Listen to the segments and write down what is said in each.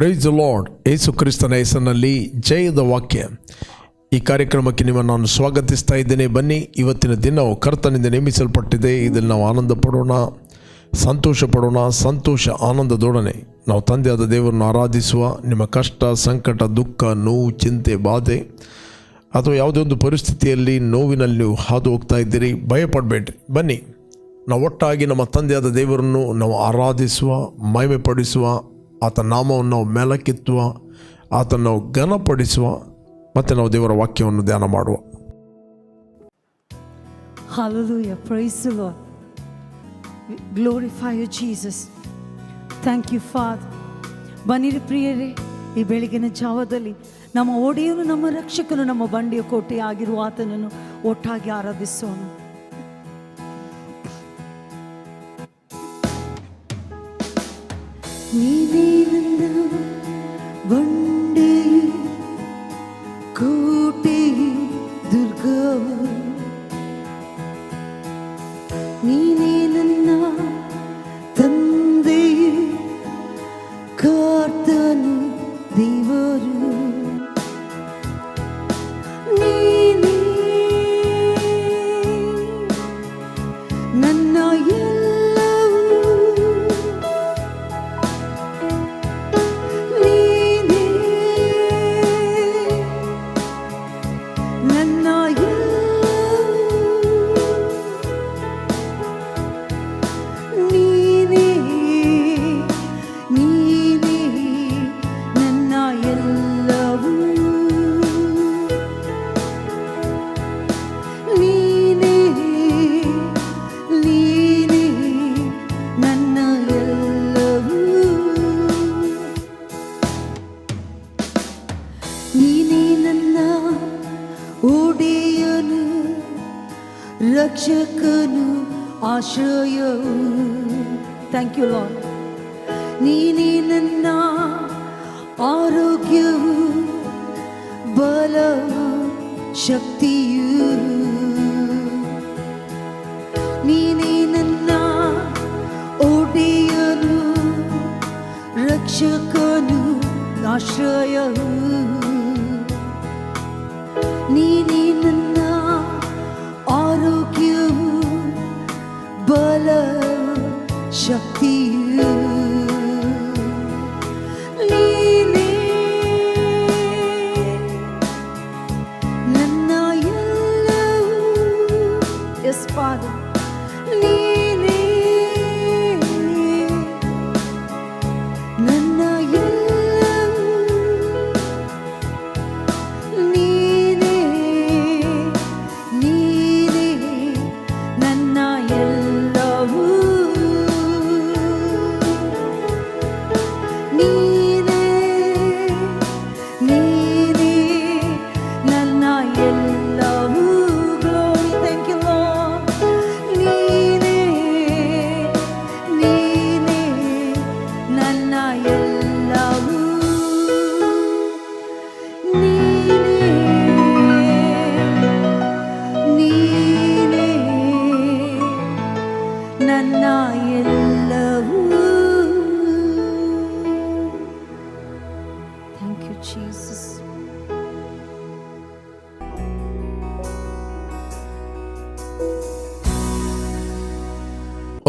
Price lord ಏಸು ಕ್ರಿಸ್ತನ ಹೆಸರಿನಲ್ಲಿ ಜಯದ ವಾಕ್ಯ. ಈ ಕಾರ್ಯಕ್ರಮಕ್ಕೆ ನಿಮ್ಮನ್ನು ನಾನು ಸ್ವಾಗತಿಸ್ತಾ ಇದ್ದೇನೆ. ಬನ್ನಿ, ಇವತ್ತಿನ ದಿನವು ಕರ್ತನಿಂದ ನೇಮಿಸಲ್ಪಟ್ಟಿದೆ. ಇದನ್ನು ನಾವು ಆನಂದ ಪಡೋಣ, ಸಂತೋಷ ಪಡೋಣ, ಸಂತೋಷ ಆನಂದದೊಡನೆ. ನಾವು ತಂದೆಯಾದ ದೇವರನ್ನು ಆರಾಧಿಸುವ, ನಿಮ್ಮ ಕಷ್ಟ, ಸಂಕಟ, ದುಃಖ, ನೋವು, ಚಿಂತೆ, ಬಾಧೆ ಅಥವಾ ಯಾವುದೇ ಒಂದು ಪರಿಸ್ಥಿತಿಯಲ್ಲಿ ನೋವಿನಲ್ಲಿ ನೀವು ಹಾದು ಹೋಗ್ತಾ ಇದ್ದೀರಿ, ಭಯಪಡಬೇಡ್ರಿ. ಬನ್ನಿ, ನಾವು ಒಟ್ಟಾಗಿ ನಮ್ಮ ತಂದೆಯಾದ ದೇವರನ್ನು ನಾವು ಆರಾಧಿಸುವ ಮಹಿಮೆ ಪಡಿಸುವ ಆತ ನಾಮವನ್ನು ನಾವು ಮೇಲಕ್ಕೆತ್ತುವ ಆತನ ನಾವು ಘನಪಡಿಸುವ ಮತ್ತು ನಾವು ದೇವರ ವಾಕ್ಯವನ್ನು ಧ್ಯಾನ ಮಾಡುವ Hallelujah. Praise the Lord. Thank you, Father. ಬನ್ನಿರಿ ಪ್ರಿಯರೇ ಈ ಬೆಳಗಿನ ಜಾವದಲ್ಲಿ ನಮ್ಮ ಒಡೆಯನು ನಮ್ಮ ರಕ್ಷಕನು ನಮ್ಮ ಬಂಡಿಯ ಕೋಟೆ ಆಗಿರುವ ಆತನನ್ನು ಒಟ್ಟಾಗಿ ಆರಾಧಿಸೋಣ ನೀನೇ ನನ್ನ ಬಂಡೆ ಥ್ಯಾಂಕ್ ಯು ಲಾರ್ಡ್ ನೀನೇ ನನ್ನ ಆರೋಗ್ಯವು ಬಲವು ಶಕ್ತಿಯು ನೀನೇ ನನ್ನ ಒಡೆಯನು ರಕ್ಷಕನು ಆಶ್ರಯವು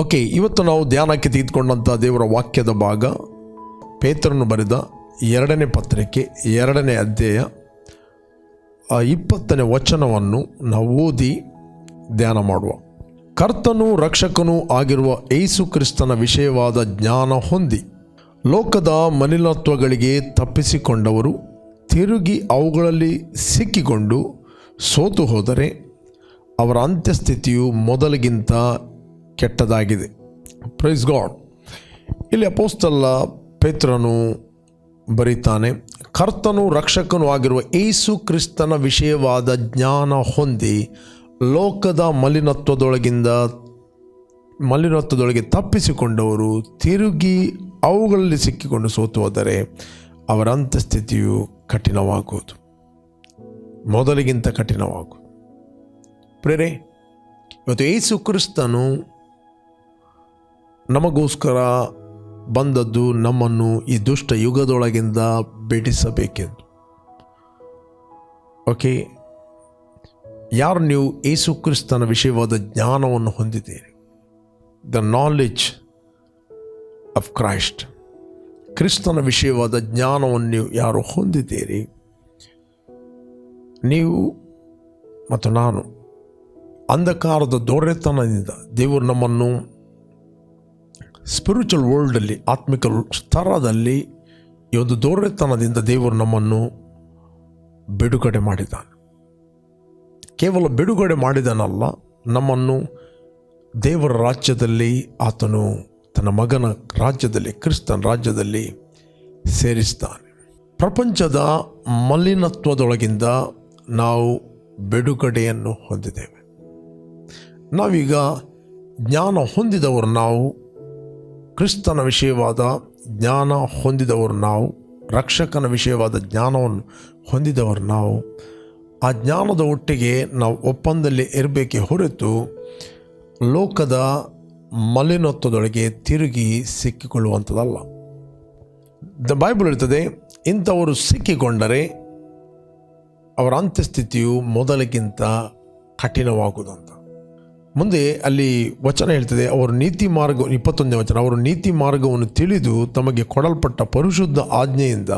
ಓಕೆ, ಇವತ್ತು ನಾವು ಧ್ಯಾನಕ್ಕೆ ತೆಗೆದುಕೊಂಡಂಥ ದೇವರ ವಾಕ್ಯದ ಭಾಗ ಪೇತ್ರನು ಬರೆದ ಎರಡನೇ ಪತ್ರಿಕೆ, ಎರಡನೇ ಅಧ್ಯಾಯ, ಆ ಇಪ್ಪತ್ತನೇ ವಚನವನ್ನು ನಾವು ಓದಿ ಧ್ಯಾನ ಮಾಡುವ. ಕರ್ತನು ರಕ್ಷಕನೂ ಆಗಿರುವ ಏಸು ಕ್ರಿಸ್ತನ ವಿಷಯವಾದ ಜ್ಞಾನ ಹೊಂದಿ, ಲೋಕದ ಮಲಿನತ್ವಗಳಿಗೆ ತಪ್ಪಿಸಿಕೊಂಡವರು ತಿರುಗಿ ಅವುಗಳಲ್ಲಿ ಸಿಕ್ಕಿಕೊಂಡು ಸೋತು ಹೋದರೆ ಅವರ ಅಂತ್ಯಸ್ಥಿತಿಯು ಮೊದಲಿಗಿಂತ ಕೆಟ್ಟದಾಗಿದೆ. ಪ್ರೈಸ್ ಗಾಡ್ ಇಲ್ಲಿ ಅಪೋಸ್ತಲ್ಲ ಪೇತ್ರನು ಬರೀತಾನೆ, ಕರ್ತನು ರಕ್ಷಕನು ಆಗಿರುವ ಏಸು ಕ್ರಿಸ್ತನ ವಿಷಯವಾದ ಜ್ಞಾನ ಹೊಂದಿ ಲೋಕದ ಮಲಿನತ್ವದೊಳಗಿಂದ, ಮಲಿನತ್ವದೊಳಗೆ ತಪ್ಪಿಸಿಕೊಂಡವರು ತಿರುಗಿ ಅವುಗಳಲ್ಲಿ ಸಿಕ್ಕಿಕೊಂಡು ಸೋತು ಹೋದರೆ ಅವರ ಅಂತಸ್ಥಿತಿಯು ಕಠಿಣವಾಗುವುದು. ಮೊದಲಿಗಿಂತ ಕಠಿಣವಾಗುವುದು. ಪ್ರೇರೆ, ಇವತ್ತು ಏಸು ಕ್ರಿಸ್ತನು ನಮಗೋಸ್ಕರ ಬಂದದ್ದು ನಮ್ಮನ್ನು ಈ ದುಷ್ಟ ಯುಗದೊಳಗಿಂದ ಬಿಡಿಸಬೇಕೆಂದು. ಓಕೆ ಯಾರು ನೀವು ಯೇಸು ಕ್ರಿಸ್ತನ ವಿಷಯವಾದ ಜ್ಞಾನವನ್ನು ಹೊಂದಿದ್ದೀರಿ? ದ ನಾಲೆಜ್ ಆಫ್ ಕ್ರೈಸ್ಟ್ ಕ್ರಿಸ್ತನ ವಿಷಯವಾದ ಜ್ಞಾನವನ್ನು ನೀವು ಯಾರು ಹೊಂದಿದ್ದೀರಿ? ನೀವು ಮತ್ತು ನಾನು ಅಂಧಕಾರದ ದೊರೆತನದಿಂದ ದೇವರು ನಮ್ಮನ್ನು ಸ್ಪಿರಿಚುವಲ್ ವರ್ಲ್ಡಲ್ಲಿ ಆತ್ಮಿಕ ಸ್ತರದಲ್ಲಿ ಈ ಒಂದು ದೌರ್ಯತನದಿಂದ ದೇವರು ನಮ್ಮನ್ನು ಬಿಡುಗಡೆ ಮಾಡಿದ್ದಾನೆ. ಕೇವಲ ಬಿಡುಗಡೆ ಮಾಡಿದನಲ್ಲ, ನಮ್ಮನ್ನು ದೇವರ ರಾಜ್ಯದಲ್ಲಿ, ಆತನು ತನ್ನ ಮಗನ ರಾಜ್ಯದಲ್ಲಿ, ಕ್ರಿಸ್ತನ ರಾಜ್ಯದಲ್ಲಿ ಸೇರಿಸ್ತಾನೆ. ಪ್ರಪಂಚದ ಮಲಿನತ್ವದೊಳಗಿಂದ ನಾವು ಬಿಡುಗಡೆಯನ್ನು ಹೊಂದಿದ್ದೇವೆ. ನಾವೀಗ ಜ್ಞಾನ ಹೊಂದಿದವರು ನಾವು ಕ್ರಿಸ್ತನ ವಿಷಯವಾದ ಜ್ಞಾನ ಹೊಂದಿದವರು ನಾವು, ರಕ್ಷಕನ ವಿಷಯವಾದ ಜ್ಞಾನವನ್ನು ಹೊಂದಿದವರು ನಾವು, ಆ ಜ್ಞಾನದ ಒಟ್ಟಿಗೆ ನಾವು ಒಪ್ಪಂದದಲ್ಲಿ ಇರಬೇಕೆ ಹೊರತು ಲೋಕದ ಮಲಿನತ್ವದೊಳಗೆ ತಿರುಗಿ ಸಿಕ್ಕಿಕೊಳ್ಳುವಂಥದ್ದಲ್ಲ. ದ ಬೈಬಲ್ ಇರ್ತದೆ ಇಂಥವರು ಸಿಕ್ಕಿಕೊಂಡರೆ ಅವರ ಅಂತ್ಯಸ್ಥಿತಿಯು ಮೊದಲಿಗಿಂತ ಕಠಿಣವಾಗುವುದಂತ ಮುಂದೆ ಅಲ್ಲಿ ವಚನ ಹೇಳ್ತದೆ, ಅವರು ನೀತಿ ಮಾರ್ಗ ಇಪ್ಪತ್ತೊಂದನೇ ವಚನ, ಅವರು ನೀತಿ ಮಾರ್ಗವನ್ನು ತಿಳಿದು ತಮಗೆ ಕೊಡಲ್ಪಟ್ಟ ಪರಿಶುದ್ಧ ಆಜ್ಞೆಯಿಂದ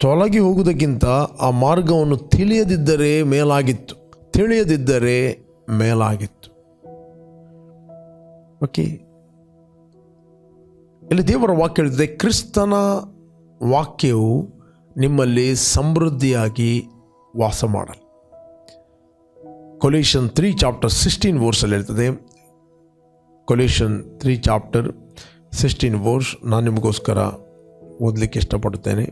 ತೊಲಗಿ ಹೋಗುವುದಕ್ಕಿಂತ ಆ ಮಾರ್ಗವನ್ನು ತಿಳಿಯದಿದ್ದರೆ ಮೇಲಾಗಿತ್ತು ತಿಳಿಯದಿದ್ದರೆ ಮೇಲಾಗಿತ್ತು. ಓಕೆ ಇಲ್ಲಿ ದೇವರ ವಾಕ್ಯ ಹೇಳ್ತದೆ, ಕ್ರಿಸ್ತನ ವಾಕ್ಯವು ನಿಮ್ಮಲ್ಲಿ ಸಮೃದ್ಧಿಯಾಗಿ ವಾಸ ಮಾಡಲಿ ಕೊಲೇಷನ್ ತ್ರೀ ಚಾಪ್ಟರ್ ಸಿಕ್ಸ್ಟೀನ್ ವೋರ್ಸಲ್ಲಿ ಇರ್ತದೆ Colossians three chapter sixteen verse ನಾನು ನಿಮಗೋಸ್ಕರ ಓದಲಿಕ್ಕೆ ಇಷ್ಟಪಡುತ್ತೇನೆ.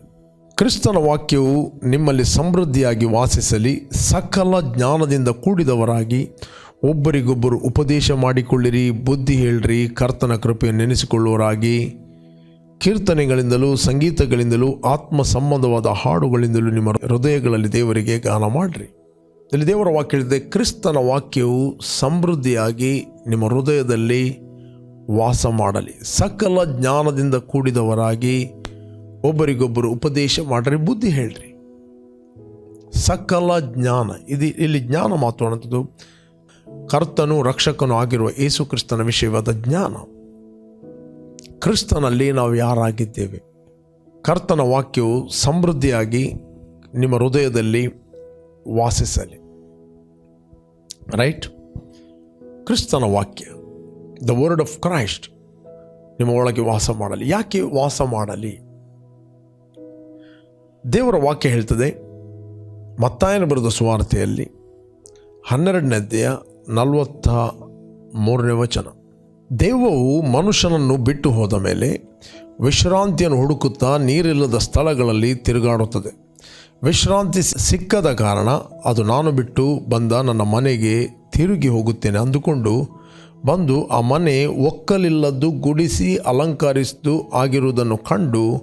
ಕ್ರಿಸ್ತನ ವಾಕ್ಯವು ನಿಮ್ಮಲ್ಲಿ ಸಮೃದ್ಧಿಯಾಗಿ ವಾಸಿಸಲಿ, ಸಕಲ ಜ್ಞಾನದಿಂದ ಕೂಡಿದವರಾಗಿ ಒಬ್ಬರಿಗೊಬ್ಬರು ಉಪದೇಶ ಮಾಡಿಕೊಳ್ಳಿರಿ, ಬುದ್ಧಿ ಹೇಳ್ರಿ, ಕರ್ತನ ಕೃಪೆಯನ್ನು ನೆನೆಸಿಕೊಳ್ಳುವರಾಗಿ ಕೀರ್ತನೆಗಳಿಂದಲೂ, ಸಂಗೀತಗಳಿಂದಲೂ ಆತ್ಮ ಸಂಬಂಧವಾದ ಹಾಡುಗಳಿಂದಲೂ ನಿಮ್ಮ ಹೃದಯಗಳಲ್ಲಿ ದೇವರಿಗೆ ಗಾನ ಮಾಡಿರಿ. ಇಲ್ಲಿ ದೇವರ ವಾಕ್ಯ ಹೇಳಿದೆ, ಕ್ರಿಸ್ತನ ವಾಕ್ಯವು ಸಮೃದ್ಧಿಯಾಗಿ ನಿಮ್ಮ ಹೃದಯದಲ್ಲಿ ವಾಸ ಮಾಡಲಿ ಸಕಲ ಜ್ಞಾನದಿಂದ ಕೂಡಿದವರಾಗಿ ಒಬ್ಬರಿಗೊಬ್ಬರು ಉಪದೇಶ ಮಾಡ್ರಿ, ಬುದ್ಧಿ ಹೇಳ್ರಿ. ಸಕಲ ಜ್ಞಾನ, ಇದು ಇಲ್ಲಿ ಜ್ಞಾನ ಮಾತು ಅನ್ನೋದು ಕರ್ತನು ರಕ್ಷಕನು ಆಗಿರುವ ಯೇಸು ಕ್ರಿಸ್ತನ ವಿಷಯವಾದ ಜ್ಞಾನ. ಕ್ರಿಸ್ತನಲ್ಲಿ ನಾವು ಯಾರಾಗಿದ್ದೇವೆ? ಕರ್ತನ ವಾಕ್ಯವು ಸಮೃದ್ಧಿಯಾಗಿ ನಿಮ್ಮ ಹೃದಯದಲ್ಲಿ ವಾಸಿಸಲಿ. ರೈಟ್ ಕ್ರಿಸ್ತನ ವಾಕ್ಯ ದ ವರ್ಡ್ ಆಫ್ ಕ್ರೈಸ್ಟ್ ನಿಮ್ಮ ಒಳಗೆ ವಾಸ ಮಾಡಲಿ. ಯಾಕೆ ವಾಸ ಮಾಡಲಿ? ದೇವರ ವಾಕ್ಯ ಹೇಳ್ತದೆ, ಮತ್ತಾಯನ ಬರೆದ ಸುವಾರ್ತೆಯಲ್ಲಿ ಹನ್ನೆರಡನೇ ಅಧ್ಯಾಯ ನಲವತ್ತ ಮೂರನೇ ವಚನ. ದೇವವು ಮನುಷ್ಯನನ್ನು ಬಿಟ್ಟು ಹೋದ ಮೇಲೆ ವಿಶ್ರಾಂತಿಯನ್ನು ಹುಡುಕುತ್ತಾ ನೀರಿಲ್ಲದ ಸ್ಥಳಗಳಲ್ಲಿ ತಿರುಗಾಡುತ್ತದೆ. ವಿಶ್ರಾಂತಿ ಸಿಕ್ಕದ ಕಾರಣ ಅದು ನಾನು ಬಿಟ್ಟು ಬಂದ ನನ್ನ ಮನೆಗೆ ತಿರುಗಿ ಹೋಗುತ್ತೇನೆ ಅಂದುಕೊಂಡು ಬಂದು ಆ ಮನೆ ಒಕ್ಕಲಿಲ್ಲದ್ದು ಗುಡಿಸಿ ಅಲಂಕರಿಸಿದ್ದು ಆಗಿರುವುದನ್ನು ಕಂಡು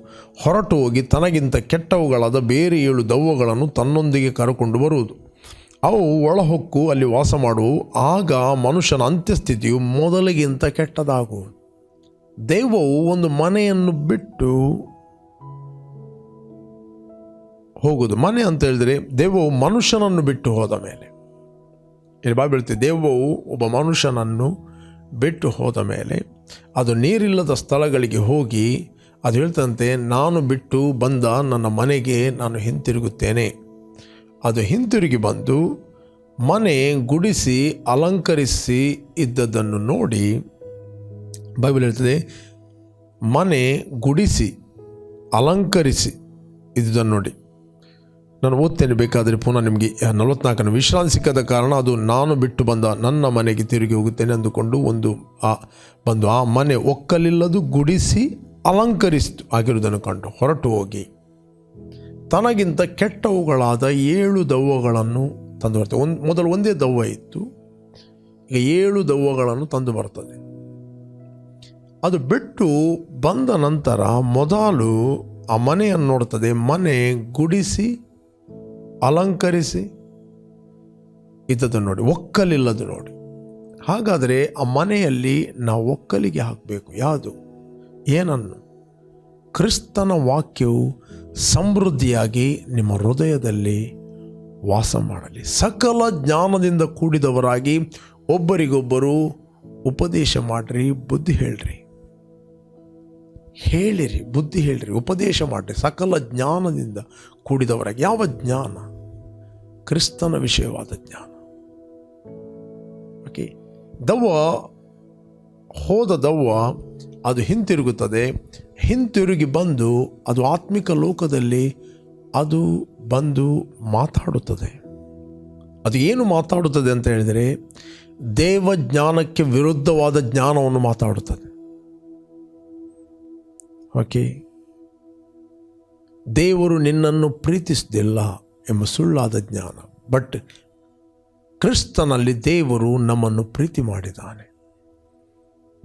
ಹೊರಟು ಹೋಗಿ ತನಗಿಂತ ಕೆಟ್ಟವುಗಳಾದ ಬೇರೆ ಏಳು ದವ್ವಗಳನ್ನು ತನ್ನೊಂದಿಗೆ ಕರಕೊಂಡು ಬರುವುದು. ಅವು ಒಳಹೊಕ್ಕು ಅಲ್ಲಿ ವಾಸ ಮಾಡುವು. ಆಗ ಮನುಷ್ಯನ ಅಂತ್ಯಸ್ಥಿತಿಯು ಮೊದಲಿಗಿಂತ ಕೆಟ್ಟದಾಗುವುದು. ದೈವವು ಒಂದು ಮನೆಯನ್ನು ಬಿಟ್ಟು ಹೋಗುವುದು. ಮನೆ ಅಂತ ಹೇಳಿದ್ರೆ ದೇವವು ಮನುಷ್ಯನನ್ನು ಬಿಟ್ಟು ಹೋದ ಮೇಲೆ. ಇಲ್ಲಿ ಬಾಯಿ ಬೀಳ್ತೀವಿ ದೇವವು ಒಬ್ಬ ಮನುಷ್ಯನನ್ನು ಬಿಟ್ಟು ಹೋದ ಮೇಲೆ ಅದು ನೀರಿಲ್ಲದ ಸ್ಥಳಗಳಿಗೆ ಹೋಗಿ ಅದು ಹೇಳ್ತಂತೆ, ನಾನು ಬಿಟ್ಟು ಬಂದ ನನ್ನ ಮನೆಗೆ ನಾನು ಹಿಂತಿರುಗುತ್ತೇನೆ. ಅದು ಹಿಂತಿರುಗಿ ಬಂದು ಮನೆ ಗುಡಿಸಿ ಅಲಂಕರಿಸಿ ಇದ್ದದ್ದನ್ನು ನೋಡಿ ಬೈಬಲ್ ಹೇಳ್ತದೆ, ಮನೆ ಗುಡಿಸಿ ಅಲಂಕರಿಸಿ ಇದ್ದದನ್ನು ನೋಡಿ. ನಾನು ಓದ್ತೇನೆ ಬೇಕಾದರೆ ಪುನಃ ನಿಮಗೆ ನಲವತ್ನಾಲ್ಕನ್ನು ವಿಶ್ರಾಂತಿ ಸಿಕ್ಕದ ಕಾರಣ ಅದು ನಾನು ಬಿಟ್ಟು ಬಂದ ನನ್ನ ಮನೆಗೆ ತಿರುಗಿ ಹೋಗುತ್ತೇನೆ ಅಂದುಕೊಂಡು ಒಂದು ಆ, ಬಂದು ಆ ಮನೆ ಒಕ್ಕಲಿಲ್ಲದು ಗುಡಿಸಿ ಅಲಂಕರಿಸಿತು. ಆಗಿರುವುದನ್ನು ಕಂಡು ಹೊರಟು ಹೋಗಿ. ತನಗಿಂತ ಕೆಟ್ಟವುಗಳಾದ ಏಳು ದವ್ವಗಳನ್ನು ತಂದು ಬರ್ತದೆ. ಒಂದು, ಮೊದಲು ಒಂದೇ ದವ್ವ ಇತ್ತು. ಈಗ ಏಳು ದವ್ವಗಳನ್ನು ತಂದು ಬರ್ತದೆ. ಅದು ಬಿಟ್ಟು ಬಂದ ನಂತರ ಮೊದಲು ಆ ಮನೆಯನ್ನು ನೋಡ್ತದೆ. ಮನೆ ಗುಡಿಸಿ ಅಲಂಕರಿಸಿ ಇದ್ದದನ್ನು ನೋಡಿ ಒಕ್ಕಲಿಲ್ಲದು ನೋಡಿ. ಹಾಗಾದರೆ ಆ ಮನೆಯಲ್ಲಿ ನಾವು ಒಕ್ಕಲಿಗೆ ಹಾಕಬೇಕು. ಯಾವುದು? ಏನನ್ನು? ಕ್ರಿಸ್ತನ ವಾಕ್ಯವು ಸಮೃದ್ಧಿಯಾಗಿ ನಿಮ್ಮ ಹೃದಯದಲ್ಲಿ ವಾಸ ಮಾಡಲಿ. ಸಕಲ ಜ್ಞಾನದಿಂದ ಕೂಡಿದವರಾಗಿ ಒಬ್ಬರಿಗೊಬ್ಬರು ಉಪದೇಶ ಮಾಡಿರಿ, ಬುದ್ಧಿ ಹೇಳ್ರಿ. ಹೇಳಿರಿ, ಬುದ್ಧಿ ಹೇಳ್ರಿ, ಉಪದೇಶ ಮಾಡಿರಿ. ಸಕಲ ಜ್ಞಾನದಿಂದ ಕೂಡಿದವರಾಗಿ. ಯಾವ ಜ್ಞಾನ? ಕ್ರಿಸ್ತನ ವಿಷಯವಾದ ಜ್ಞಾನ. ಓಕೆ ದವ್ವ, ಹೋದ ದವ್ವ, ಅದು ಹಿಂತಿರುಗುತ್ತದೆ. ಹಿಂತಿರುಗಿ ಬಂದು ಅದು ಆತ್ಮಿಕ ಲೋಕದಲ್ಲಿ ಅದು ಬಂದು ಮಾತಾಡುತ್ತದೆ. ಅದು ಏನು ಮಾತಾಡುತ್ತದೆ ಅಂತ ಹೇಳಿದರೆ ದೇವ ಜ್ಞಾನಕ್ಕೆ ವಿರುದ್ಧವಾದ ಜ್ಞಾನವನ್ನು ಮಾತಾಡುತ್ತದೆ. ಓಕೆ ದೇವರು ನಿನ್ನನ್ನು ಪ್ರೀತಿಸುವುದಿಲ್ಲ ಎಂಬ ಸುಳ್ಳಾದ ಜ್ಞಾನ. ಬಟ್ ಕ್ರಿಸ್ತನಲ್ಲಿ ದೇವರು ನಮ್ಮನ್ನು ಪ್ರೀತಿ ಮಾಡಿದ್ದಾನೆ.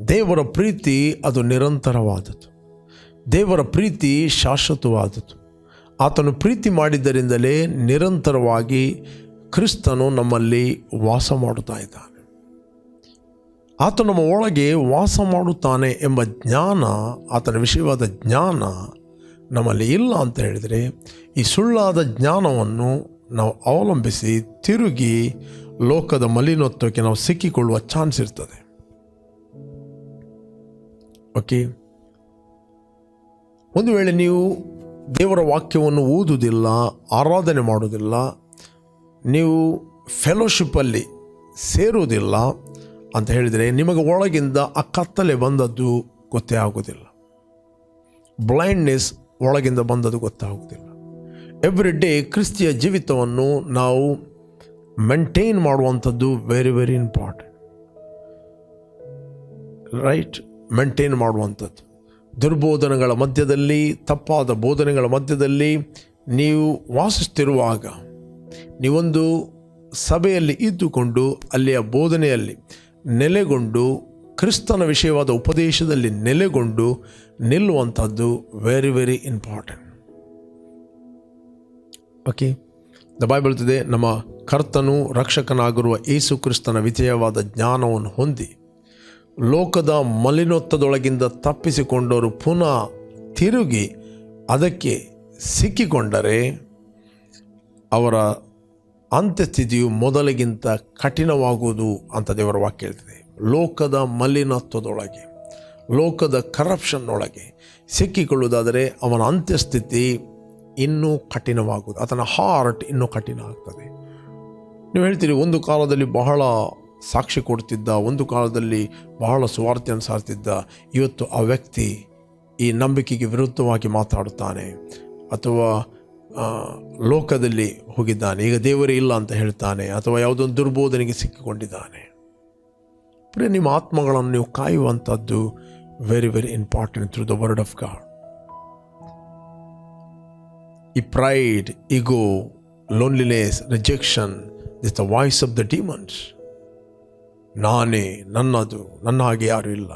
ದೇವರ ಪ್ರೀತಿ ಅದು ನಿರಂತರವಾದದ್ದು. ದೇವರ ಪ್ರೀತಿ ಶಾಶ್ವತವಾದದ್ದು. ಆತನು ಪ್ರೀತಿ ಮಾಡಿದ್ದರಿಂದಲೇ ನಿರಂತರವಾಗಿ ಕ್ರಿಸ್ತನು ನಮ್ಮಲ್ಲಿ ವಾಸ ಮಾಡುತ್ತಾ ಇದ್ದಾನೆ. ಆತ ನಮ್ಮ ಒಳಗೆ ವಾಸ ಮಾಡುತ್ತಾನೆ ಎಂಬ ಜ್ಞಾನ, ಆತನ ವಿಷಯವಾದ ಜ್ಞಾನ ನಮ್ಮಲ್ಲಿ ಇಲ್ಲ ಅಂತ ಹೇಳಿದರೆ ಈ ಸುಳ್ಳಾದ ಜ್ಞಾನವನ್ನು ನಾವು ಅವಲಂಬಿಸಿ ತಿರುಗಿ ಲೋಕದ ಮಲಿನತ್ವಕ್ಕೆ ನಾವು ಸಿಕ್ಕಿಕೊಳ್ಳುವ ಚಾನ್ಸ್ ಇರ್ತದೆ. ಓಕೆ ಒಂದು ವೇಳೆ ನೀವು ದೇವರ ವಾಕ್ಯವನ್ನು ಓದುವುದಿಲ್ಲ, ಆರಾಧನೆ ಮಾಡುವುದಿಲ್ಲ, ನೀವು ಫೆಲೋಶಿಪ್ಪಲ್ಲಿ ಸೇರುವುದಿಲ್ಲ ಅಂತ ಹೇಳಿದರೆ ನಿಮಗೆ ಒಳಗಿಂದ ಆ ಕತ್ತಲೆ ಬಂದದ್ದು ಗೊತ್ತೇ ಆಗೋದಿಲ್ಲ ಬ್ಲೈಂಡ್ನೆಸ್ ಒಳಗಿಂದ ಬಂದದ್ದು ಗೊತ್ತಾಗೋದಿಲ್ಲ ಎವ್ರಿ ಡೇ ಕ್ರಿಸ್ತಿಯ ಜೀವಿತವನ್ನು ನಾವು ಮೇಂಟೈನ್ ಮಾಡುವಂಥದ್ದು very very important right maintain ಮಾಡುವಂಥದ್ದು. ದುರ್ಬೋಧನೆಗಳ ಮಧ್ಯದಲ್ಲಿ, ತಪ್ಪಾದ ಬೋಧನೆಗಳ ಮಧ್ಯದಲ್ಲಿ ನೀವು ವಾಸಿಸ್ತಿರುವಾಗ ನೀವೊಂದು ಸಭೆಯಲ್ಲಿ ಇದ್ದುಕೊಂಡು, ಅಲ್ಲಿಯ ಬೋಧನೆಯಲ್ಲಿ ನೆಲೆಗೊಂಡು ಕ್ರಿಸ್ತನ ವಿಷಯವಾದ ಉಪದೇಶದಲ್ಲಿ ನೆಲೆಗೊಂಡು ನಿಲ್ಲುವಂಥದ್ದು very very important okay the Bible ಇದೆ ನಮ್ಮ ಕರ್ತನು ರಕ್ಷಕನಾಗಿರುವ ಯೇಸು ಕ್ರಿಸ್ತನ ವಿಜಯವಾದ ಜ್ಞಾನವನ್ನು ಹೊಂದಿ, ಲೋಕದ ಮಲಿನೊತ್ತದೊಳಗಿಂದ ತಪ್ಪಿಸಿಕೊಂಡವರು ಪುನಃ ತಿರುಗಿ ಅದಕ್ಕೆ ಸಿಕ್ಕಿಕೊಂಡರೆ ಅವರ ಅಂತ್ಯಸ್ಥಿತಿಯು ಮೊದಲಿಗಿಂತ ಕಠಿಣವಾಗುವುದು ಅಂತ ದೇವರ ವಾಕ್ಯ ಹೇಳ್ತಿದೆ. ಲೋಕದ ಮಲಿನತ್ವದೊಳಗೆ, ಲೋಕದ ಕರಪ್ಷನ್ನೊಳಗೆ ಸಿಕ್ಕಿಕೊಳ್ಳುವುದಾದರೆ ಅವನ ಅಂತ್ಯಸ್ಥಿತಿ ಇನ್ನೂ ಕಠಿಣವಾಗುವುದು, ಆತನ ಹಾರ್ಟ್ ಇನ್ನೂ ಕಠಿಣ ಆಗ್ತದೆ. ನೀವು ಹೇಳ್ತೀರಿ, ಒಂದು ಕಾಲದಲ್ಲಿ ಬಹಳ ಸಾಕ್ಷಿ ಕೊಡ್ತಿದ್ದ, ಒಂದು ಕಾಲದಲ್ಲಿ ಬಹಳ ಸುವಾರ್ತೆಯನ್ನು ಸಾರ್ತಿದ್ದ, ಇವತ್ತು ಆ ವ್ಯಕ್ತಿ ಈ ನಂಬಿಕೆಗೆ ವಿರುದ್ಧವಾಗಿ ಮಾತಾಡುತ್ತಾನೆ ಅಥವಾ ಲೋಕದಲ್ಲಿ ಹೋಗಿದ್ದಾನೆ, ಈಗ ದೇವರೇ ಇಲ್ಲ ಅಂತ ಹೇಳ್ತಾನೆ ಅಥವಾ ಯಾವುದೊಂದು ದುರ್ಬೋಧನೆಗೆ ಸಿಕ್ಕಿಕೊಂಡಿದ್ದಾನೆ. ಪ್ರಿಯ ನಿಮ್ಮ ಆತ್ಮಗಳನ್ನು ನೀವು ಕಾಯುವಂಥದ್ದು very very important through the word of God ಈ pride ego loneliness rejection this the voice of the demons ನಾನೇ, ನನ್ನದು, ನನ್ನ ಹಾಗೆ ಯಾರೂ ಇಲ್ಲ.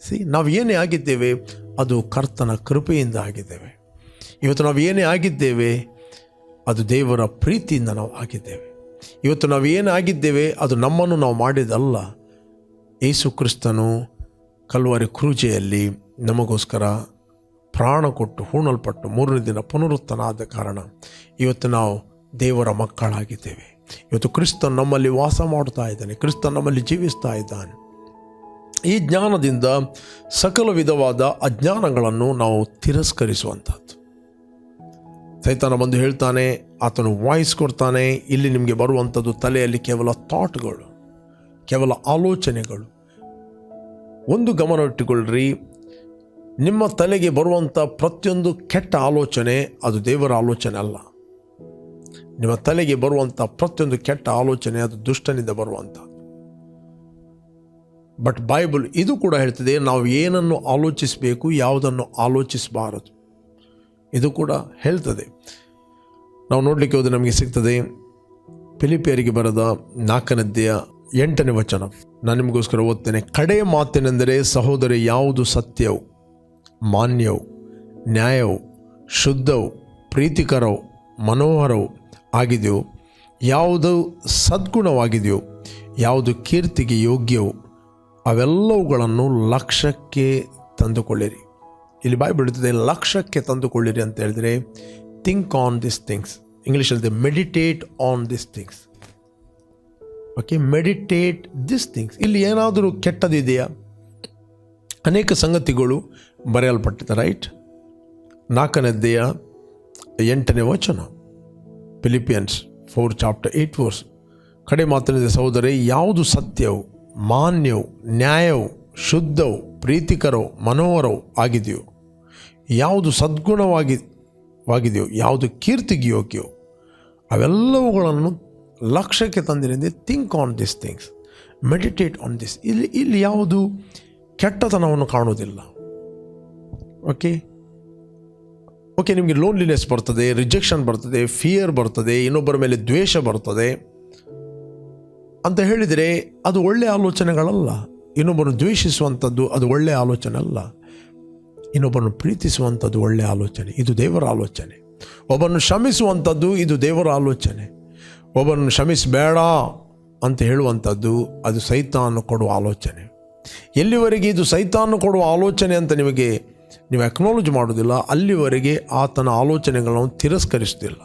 ಸಿ ನಾವು ಏನೇ ಆಗಿದ್ದೇವೆ, ಅದು ಕರ್ತನ ಕೃಪೆಯಿಂದ ಆಗಿದ್ದೇವೆ. ಇವತ್ತು ನಾವು ಏನೇ ಆಗಿದ್ದೇವೆ, ಅದು ದೇವರ ಪ್ರೀತಿಯಿಂದ ನಾವು ಆಗಿದ್ದೇವೆ. ಇವತ್ತು ನಾವು ಏನೇ ಆಗಿದ್ದೇವೆ, ಅದು ನಮ್ಮನ್ನು ನಾವು ಮಾಡಿದಲ್ಲ ಯೇಸು ಕ್ರಿಸ್ತನು ಕಲ್ವಾರಿ ಕ್ರೂಜೆಯಲ್ಲಿ ನಮಗೋಸ್ಕರ ಪ್ರಾಣ ಕೊಟ್ಟು ಹೂಣಲ್ಪಟ್ಟು ಮೂರನೇ ದಿನ ಪುನರುತ್ಥಾನ ಆದ ಕಾರಣ ಇವತ್ತು ನಾವು ದೇವರ ಮಕ್ಕಳಾಗಿದ್ದೇವೆ. ಇವತ್ತು ಕ್ರಿಸ್ತ ನಮ್ಮಲ್ಲಿ ವಾಸ ಮಾಡ್ತಾ ಇದ್ದಾನೆ, ಕ್ರಿಸ್ತ ನಮ್ಮಲ್ಲಿ ಜೀವಿಸ್ತಾ ಇದ್ದಾನೆ. ಈ ಜ್ಞಾನದಿಂದ ಸಕಲ ವಿಧವಾದ ಅಜ್ಞಾನಗಳನ್ನು ನಾವು ತಿರಸ್ಕರಿಸುವಂಥದ್ದು. ಸೈತಾನ ಬಂದು ಹೇಳ್ತಾನೆ, ಆತನು ವಾಯ್ಸ್ ಕೊಡ್ತಾನೆ, ಇಲ್ಲಿ ನಿಮಗೆ ಬರುವಂಥದ್ದು ತಲೆಯಲ್ಲಿ ಕೇವಲ ಥಾಟ್ಗಳು ಕೇವಲ ಆಲೋಚನೆಗಳು. ಒಂದು ಗಮನವಿಟ್ಟುಕೊಳ್ಳ್ರಿ, ನಿಮ್ಮ ತಲೆಗೆ ಬರುವಂಥ ಪ್ರತಿಯೊಂದು ಕೆಟ್ಟ ಆಲೋಚನೆ ಅದು ದೇವರ ಆಲೋಚನೆ ಅಲ್ಲ. ನಿಮ್ಮ ತಲೆಗೆ ಬರುವಂಥ ಪ್ರತಿಯೊಂದು ಕೆಟ್ಟ ಆಲೋಚನೆ ಅದು ದುಷ್ಟನಿಂದ ಬರುವಂಥ. ಬಟ್ ಬೈಬಲ್ ಇದು ಕೂಡ ಹೇಳ್ತದೆ, ನಾವು ಏನನ್ನು ಆಲೋಚಿಸಬೇಕು, ಯಾವುದನ್ನು ಆಲೋಚಿಸಬಾರದು. ಇದು ಕೂಡ ಹೇಳ್ತದೆ. ನಾವು ನೋಡಲಿಕ್ಕೆ ಹೋದರೆ ನಮಗೆ ಸಿಗ್ತದೆ ಫಿಲಿಪಿಯರಿಗೆ ಬರೆದ ನಾಲ್ಕನೇದ್ದೆಯ ಎಂಟನೇ ವಚನ. ನಾನು ನಿಮಗೋಸ್ಕರ ಓದ್ತೇನೆ ಕಡೆ ಮಾತಿನೆಂದರೆ ಸಹೋದರಿ ಯಾವುದು ಸತ್ಯವು? ಮಾನ್ಯವು, ನ್ಯಾಯವು, ಶುದ್ಧವು, ಪ್ರೀತಿಕರವು, ಮನೋಹರವು ಆಗಿದೆಯೋ? ಯಾವುದು ಸದ್ಗುಣವಾಗಿದೆಯೋ? ಯಾವುದು ಕೀರ್ತಿಗೆ ಯೋಗ್ಯವು? ಅವೆಲ್ಲವುಗಳನ್ನು ಲಕ್ಷ್ಯಕ್ಕೆ ತಂದುಕೊಳ್ಳಿರಿ. ಇಲ್ಲಿ ಬಾಯಿ ಬಿಡುತ್ತದೆ ಲಕ್ಷ್ಯಕ್ಕೆ ತಂದುಕೊಳ್ಳಿರಿ ಅಂತ ಹೇಳಿದರೆ ಥಿಂಕ್ ಆನ್ ದಿಸ್ ಥಿಂಗ್ಸ್ ಇಂಗ್ಲೀಷಲ್ಲಿ meditate on this things okay meditate this things ಇಲ್ಲಿ ಏನಾದರೂ ಕೆಟ್ಟದಿದೆಯಾ? ಅನೇಕ ಸಂಗತಿಗಳು ಬರೆಯಲ್ಪಟ್ಟಿದೆ ರೈಟ್ ನಾಲ್ಕನೇದ್ದೆಯ ಎಂಟನೇ ವಚನ. Philippians four chapter eight verse ಕಡೆ ಮಾತನಾಡಿದ ಸಹೋದರಿ ಯಾವುದು ಸತ್ಯವು, ಮಾನ್ಯವು, ನ್ಯಾಯವು, ಶುದ್ಧವು, ಪ್ರೀತಿಕರವು, ಮನೋಹರವು ಆಗಿದೆಯೋ, ಯಾವುದು ಸದ್ಗುಣವಾಗಿ, ವಾಗಿದೆಯೋ, ಯಾವುದು ಕೀರ್ತಿಗೆ ಯೋಗ್ಯವೋ ಅವೆಲ್ಲವುಗಳನ್ನು ಲಕ್ಷ್ಯಕ್ಕೆ ತಂದಿರಿಂದ think on this things meditate on this ಇಲ್ಲಿ ಇಲ್ಲಿ ಯಾವುದು ಕೆಟ್ಟತನವನ್ನು ಕಾಣುವುದಿಲ್ಲ. ಓಕೆ ಓಕೆ ನಿಮಗೆ ಲೋನ್ಲಿನೆಸ್ ಬರ್ತದೆ ರಿಜೆಕ್ಷನ್ ಬರ್ತದೆ ಫಿಯರ್ ಬರ್ತದೆ, ಇನ್ನೊಬ್ಬರ ಮೇಲೆ ದ್ವೇಷ ಬರ್ತದೆ. ಅಂತ ಹೇಳಿದರೆ ಅದು ಒಳ್ಳೆಯ ಆಲೋಚನೆಗಳಲ್ಲ. ಇನ್ನೊಬ್ಬರನ್ನು ದ್ವೇಷಿಸುವಂಥದ್ದು ಅದು ಒಳ್ಳೆಯ ಆಲೋಚನೆ ಅಲ್ಲ. ಇನ್ನೊಬ್ಬರನ್ನು ಪ್ರೀತಿಸುವಂಥದ್ದು ಒಳ್ಳೆಯ ಆಲೋಚನೆ. ಇದು ದೇವರ ಆಲೋಚನೆ. ಒಬ್ಬನ್ನು ಶ್ರಮಿಸುವಂಥದ್ದು ಇದು ದೇವರ ಆಲೋಚನೆ. ಒಬ್ಬರನ್ನು ಶ್ರಮಿಸಬೇಡ ಅಂತ ಹೇಳುವಂಥದ್ದು ಅದು ಸೈತಾನು ಕೊಡುವ ಆಲೋಚನೆ. ಎಲ್ಲಿವರೆಗೆ ಇದು ಸೈತಾನು ಕೊಡುವ ಆಲೋಚನೆ ಅಂತ ನಿಮಗೆ ನೀವು ಅಕ್ನಾಲಜ್ ಮಾಡೋದಿಲ್ಲ ಅಲ್ಲಿವರೆಗೆ ಆತನ ಆಲೋಚನೆಗಳನ್ನು ತಿರಸ್ಕರಿಸ್ತಿಲ್ಲ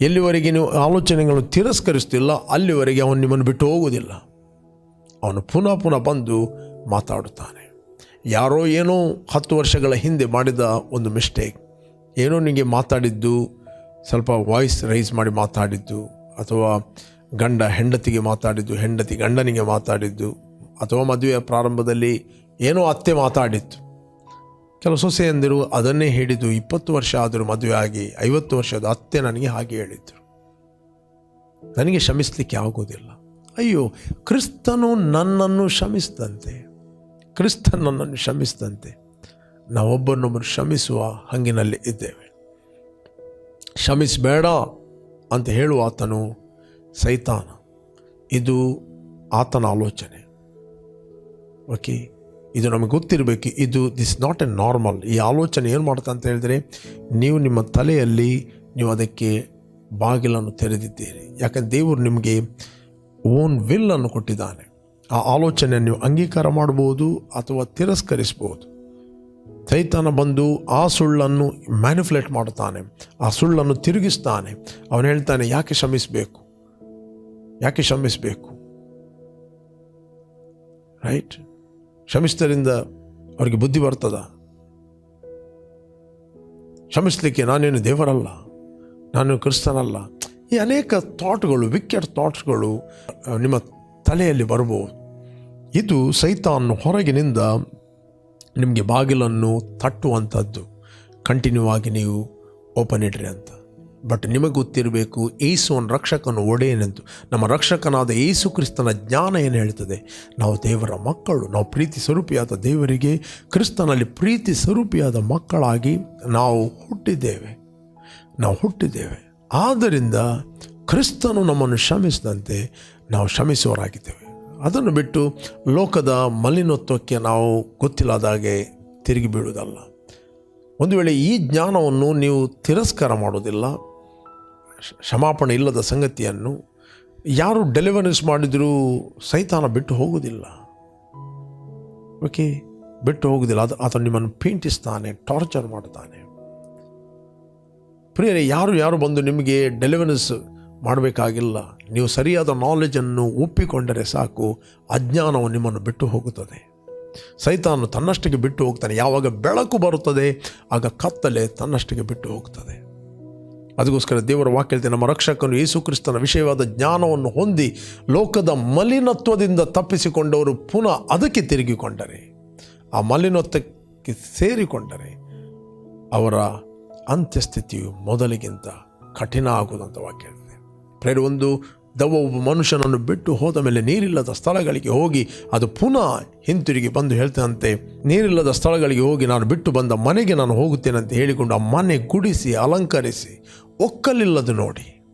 ಎಲ್ಲಿವರೆಗೆ ನೀವು ಆಲೋಚನೆಗಳನ್ನು ತಿರಸ್ಕರಿಸ್ತಿಲ್ಲ ಅಲ್ಲಿವರೆಗೆ ಅವನು ನಿಮ್ಮನ್ನು ಬಿಟ್ಟು ಹೋಗುವುದಿಲ್ಲ. ಅವನು ಪುನಃ ಪುನಃ ಬಂದು ಮಾತಾಡುತ್ತಾನೆ. ಯಾರೋ ಏನೋ ಹತ್ತು ವರ್ಷಗಳ ಹಿಂದೆ ಮಾಡಿದ ಒಂದು ಮಿಸ್ಟೇಕ್ ಏನೋ ನಿಮಗೆ ಮಾತಾಡಿದ್ದು, ಸ್ವಲ್ಪ ವಾಯ್ಸ್ ರೈಸ್ ಮಾಡಿ ಮಾತಾಡಿದ್ದು ಅಥವಾ ಗಂಡ ಹೆಂಡತಿಗೆ ಮಾತಾಡಿದ್ದು, ಹೆಂಡತಿ ಗಂಡನಿಗೆ ಮಾತಾಡಿದ್ದು, ಅಥವಾ ಮದುವೆಯ ಪ್ರಾರಂಭದಲ್ಲಿ ಏನೋ ಅತ್ತೆ ಮಾತಾಡಿತ್ತು. ಕೆಲವು ಸೊಸೆಯಂದಿರು ಅದನ್ನೇ ಹೇಳಿದ್ದು, ಇಪ್ಪತ್ತು ವರ್ಷ ಆದರೂ ಮದುವೆ ಆಗಿ, ಐವತ್ತು ವರ್ಷದ ಅತ್ತೆ ನನಗೆ ಹಾಗೆ ಹೇಳಿದ್ರು. ನನಗೆ ಶ್ರಮಿಸಲಿಕ್ಕೆ ಆಗೋದಿಲ್ಲ. ಅಯ್ಯೋ, ಕ್ರಿಸ್ತನು ನನ್ನನ್ನು ಶ್ರಮಿಸಿದಂತೆ ಕ್ರಿಸ್ತ ನನ್ನನ್ನು ಶ್ರಮಿಸಿದಂತೆ ನಾವೊಬ್ಬರನ್ನೊಬ್ಬರು ಶ್ರಮಿಸುವ ಹಂಗಿನಲ್ಲಿ ಇದ್ದೇವೆ. ಶ್ರಮಿಸಬೇಡ ಅಂತ ಹೇಳುವ ಆತನು ಸೈತಾನ. ಇದು ಆತನ ಆಲೋಚನೆ. ಓಕೆ ಇದು ನಮಗೆ ಗೊತ್ತಿರಬೇಕು, ಇದು ದಿಸ್ ನಾಟ್ ಎ ನಾರ್ಮಲ್ ಈ ಆಲೋಚನೆ ಏನು ಮಾಡುತ್ತೆ ಅಂತ ಹೇಳಿದರೆ, ನೀವು ನಿಮ್ಮ ತಲೆಯಲ್ಲಿ ನೀವು ಅದಕ್ಕೆ ಬಾಗಿಲನ್ನು ತೆರೆದಿದ್ದೀರಿ. ಯಾಕಂದ್ರೆ ದೇವರು ನಿಮಗೆ ಓನ್ ವಿಲ್ಲನ್ನು ಕೊಟ್ಟಿದ್ದಾನೆ. ಆ ಆಲೋಚನೆಯನ್ನು ನೀವು ಅಂಗೀಕಾರ ಮಾಡ್ಬೋದು ಅಥವಾ ತಿರಸ್ಕರಿಸ್ಬೋದು ಸೈತಾನ ಬಂದು ಆ ಸುಳ್ಳನ್ನು ಮ್ಯಾನಿಫುಲೇಟ್ ಮಾಡುತ್ತಾನೆ. ಆ ಸುಳ್ಳನ್ನು ತಿರುಗಿಸ್ತಾನೆ. ಅವನು ಹೇಳ್ತಾನೆ, ಯಾಕೆ ಶ್ರಮಿಸಬೇಕು ಯಾಕೆ ಶ್ರಮಿಸಬೇಕು ರೈಟ್ ಶ್ರಮಿಸಿದ್ರಿಂದ ಅವರಿಗೆ ಬುದ್ಧಿ ಬರ್ತದ? ಶ್ರಮಿಸಲಿಕ್ಕೆ ನಾನೇನು ದೇವರಲ್ಲ? ನಾನು ಕ್ರಿಸ್ತನಲ್ಲ? ಈ ಅನೇಕ ಥಾಟ್ಗಳು ವಿಕೆಟ್ ಥಾಟ್ಸ್ಗಳು ನಿಮ್ಮ ತಲೆಯಲ್ಲಿ ಬರ್ಬೋದು ಇದು ಸೈತಾನ್ ಹೊರಗಿನಿಂದ ನಿಮಗೆ ಬಾಗಿಲನ್ನು ತಟ್ಟುವಂಥದ್ದು. ಕಂಟಿನ್ಯೂ ಆಗಿ ನೀವು ಓಪನ್ ಇಡ್ರಿ ಅಂತ. ಬಟ್ ನಿಮಗೆ ಗೊತ್ತಿರಬೇಕು, ಏಸುವನ್ ರಕ್ಷಕನು ಒಡೆಯನೆಂದು. ನಮ್ಮ ರಕ್ಷಕನಾದ ಏಸು ಕ್ರಿಸ್ತನ ಜ್ಞಾನ ಏನು ಹೇಳ್ತದೆ? ನಾವು ದೇವರ ಮಕ್ಕಳು, ನಾವು ಪ್ರೀತಿ ಸ್ವರೂಪಿಯಾದ ದೇವರಿಗೆ, ಕ್ರಿಸ್ತನಲ್ಲಿ ಪ್ರೀತಿ ಸ್ವರೂಪಿಯಾದ ಮಕ್ಕಳಾಗಿ ನಾವು ಹುಟ್ಟಿದ್ದೇವೆ. ನಾವು ಹುಟ್ಟಿದ್ದೇವೆ. ಆದ್ದರಿಂದ ಕ್ರಿಸ್ತನು ನಮ್ಮನ್ನು ಶ್ರಮಿಸಿದಂತೆ ನಾವು ಶ್ರಮಿಸುವವರಾಗಿದ್ದೇವೆ ಅದನ್ನು ಬಿಟ್ಟು ಲೋಕದ ಮಲಿನತ್ವಕ್ಕೆ ನಾವು ಗೊತ್ತಿಲ್ಲದಾಗೆ ತಿರುಗಿ ಬೀಳುವುದಲ್ಲ. ಒಂದು ವೇಳೆ ಈ ಜ್ಞಾನವನ್ನು ನೀವು ತಿರಸ್ಕಾರ ಮಾಡೋದಿಲ್ಲ ಕ್ಷಮಾಪಣೆ ಇಲ್ಲದ ಸಂಗತಿಯನ್ನು ಯಾರು ಡೆಲಿವರೆನ್ಸ್ ಮಾಡಿದರೂ ಸೈತಾನ ಬಿಟ್ಟು ಹೋಗುವುದಿಲ್ಲ. ಓಕೆ, ಬಿಟ್ಟು ಹೋಗುವುದಿಲ್ಲ. ಅದು ಆತ ನಿಮ್ಮನ್ನು ಪೀಂಟಿಸ್ತಾನೆ ಟಾರ್ಚರ್ ಮಾಡ್ತಾನೆ ಪ್ರಿಯರೇ, ಯಾರು ಯಾರು ಬಂದು ನಿಮಗೆ ಡೆಲಿವರೆನ್ಸ್ ಮಾಡಬೇಕಾಗಿಲ್ಲ. ನೀವು ಸರಿಯಾದ ನಾಲೆಜನ್ನು ಒಪ್ಪಿಕೊಂಡರೆ ಸಾಕು, ಅಜ್ಞಾನವು ನಿಮ್ಮನ್ನು ಬಿಟ್ಟು ಹೋಗುತ್ತದೆ. ಸೈತಾನು ತನ್ನಷ್ಟಕ್ಕೆ ಬಿಟ್ಟು ಹೋಗ್ತಾನೆ. ಯಾವಾಗ ಬೆಳಕು ಬರುತ್ತದೆ, ಆಗ ಕತ್ತಲೆ ತನ್ನಷ್ಟಕ್ಕೆ ಬಿಟ್ಟು ಹೋಗ್ತದೆ. ಅದಕ್ಕೋಸ್ಕರ ದೇವರ ವಾಕ್ಯತೆ ನಮ್ಮ ರಕ್ಷಕನು ಯೇಸು ಕ್ರಿಸ್ತನ ವಿಷಯವಾದ ಜ್ಞಾನವನ್ನು ಹೊಂದಿ ಲೋಕದ ಮಲಿನತ್ವದಿಂದ ತಪ್ಪಿಸಿಕೊಂಡವರು ಪುನಃ ಅದಕ್ಕೆ ತಿರುಗಿಕೊಂಡರೆ, ಆ ಮಲಿನತ್ವಕ್ಕೆ ಸೇರಿಕೊಂಡರೆ ಅವರ ಅಂತ್ಯಸ್ಥಿತಿಯು ಮೊದಲಿಗಿಂತ ಕಠಿಣ ಆಗುವುದಂತ ವಾಕ್ಯ. ಪ್ರೇರ ಒಂದು ದವ್ವ ಒಬ್ಬ ಮನುಷ್ಯನನ್ನು ಬಿಟ್ಟು ಹೋದ ಮೇಲೆ ನೀರಿಲ್ಲದ ಸ್ಥಳಗಳಿಗೆ ಹೋಗಿ ಅದು ಪುನಃ ಹಿಂತಿರುಗಿ ಬಂದು ಹೇಳ್ತಂತೆ ನೀರಿಲ್ಲದ ಸ್ಥಳಗಳಿಗೆ ಹೋಗಿ ನಾನು ಬಿಟ್ಟು ಬಂದ ಮನೆಗೆ ನಾನು ಹೋಗುತ್ತೇನೆ ಅಂತ ಹೇಳಿಕೊಂಡು ಆ ಮನೆ ಗುಡಿಸಿ, ಅಲಂಕರಿಸಿ, ಒಕ್ಕಲಿಲ್ಲದು ನೋಡಿ.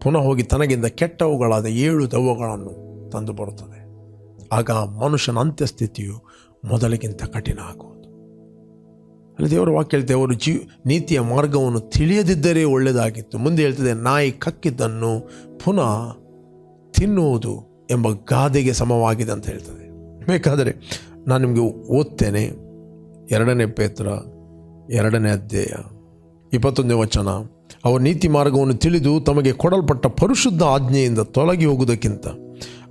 ಪುನಃ ಹೋಗಿ ತನಗಿಂದ ಕೆಟ್ಟವುಗಳಾದ ಏಳು ದವ್ವಗಳನ್ನು ತಂದು ಬರುತ್ತದೆ. ಆಗ ಮನುಷ್ಯನ ಅಂತ್ಯಸ್ಥಿತಿಯು ಮೊದಲಿಗಿಂತ ಕಠಿಣ ಆಗುವುದು. ದೇವರ ವಾಕ್ಯ ಹೇಳ್ತೇವೆ ಅವರು ಜೀವ ನೀತಿಯ ಮಾರ್ಗವನ್ನು ತಿಳಿಯದಿದ್ದರೆ ಒಳ್ಳೆಯದಾಗಿತ್ತು. ಮುಂದೆ ಹೇಳ್ತದೆ, ನಾಯಿ ಕಕ್ಕಿದ್ದನ್ನು ಪುನಃ ತಿನ್ನುವುದು ಎಂಬ ಗಾದೆಗೆ ಸಮವಾಗಿದೆ ಅಂತ ಹೇಳ್ತದೆ. ಬೇಕಾದರೆ ನಾನು ನಿಮಗೆ ಓದ್ತೇನೆ. ಎರಡನೇ ಪೇತ್ರ, ಎರಡನೇ ಅಧ್ಯಾಯ, ಇಪ್ಪತ್ತೊಂದನೇ ವಚನ. ಅವರ ನೀತಿ ಮಾರ್ಗವನ್ನು ತಿಳಿದು ತಮಗೆ ಕೊಡಲ್ಪಟ್ಟ ಪರಿಶುದ್ಧ ಆಜ್ಞೆಯಿಂದ ತೊಲಗಿ ಹೋಗುವುದಕ್ಕಿಂತ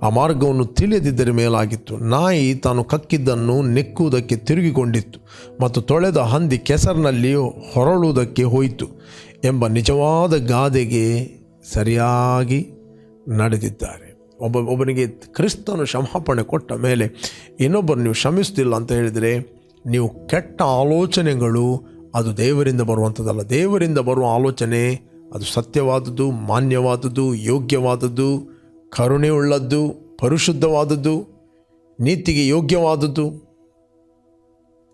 ಆ ಮಾರ್ಗವನ್ನು ತಿಳಿಯದಿದ್ದರೆ ಮೇಲಾಗಿತ್ತು. ನಾಯಿ ತಾನು ಕಕ್ಕಿದ್ದನ್ನು ನೆಕ್ಕುವುದಕ್ಕೆ ತಿರುಗಿಕೊಂಡಿತ್ತು ಮತ್ತು ತೊಳೆದ ಹಂದಿ ಕೆಸರಿನಲ್ಲಿ ಹೊರಳುವುದಕ್ಕೆ ಹೋಯಿತು ಎಂಬ ನಿಜವಾದ ಗಾದೆಗೆ ಸರಿಯಾಗಿ ನಡೆದಿದ್ದಾರೆ. ಒಬ್ಬ, ಒಬ್ಬನಿಗೆ ಕ್ರಿಸ್ತನು ಕ್ಷಮಾಪಣೆ ಕೊಟ್ಟ ಮೇಲೆ ಇನ್ನೊಬ್ಬರು ನೀವು ಕ್ಷಮಿಸ್ತಿಲ್ಲ ಅಂತ ಹೇಳಿದರೆ ನೀವು ಕೆಟ್ಟ ಆಲೋಚನೆಗಳು ಅದು ದೇವರಿಂದ ಬರುವಂಥದ್ದಲ್ಲ. ದೇವರಿಂದ ಬರುವ ಆಲೋಚನೆ ಅದು ಸತ್ಯವಾದದ್ದು, ಮಾನ್ಯವಾದದ್ದು, ಯೋಗ್ಯವಾದದ್ದು ಕರುಣೆ ಉಳ್ಳದ್ದು ಪರಿಶುದ್ಧವಾದದ್ದು, ನೀತಿಗೆ ಯೋಗ್ಯವಾದದ್ದು.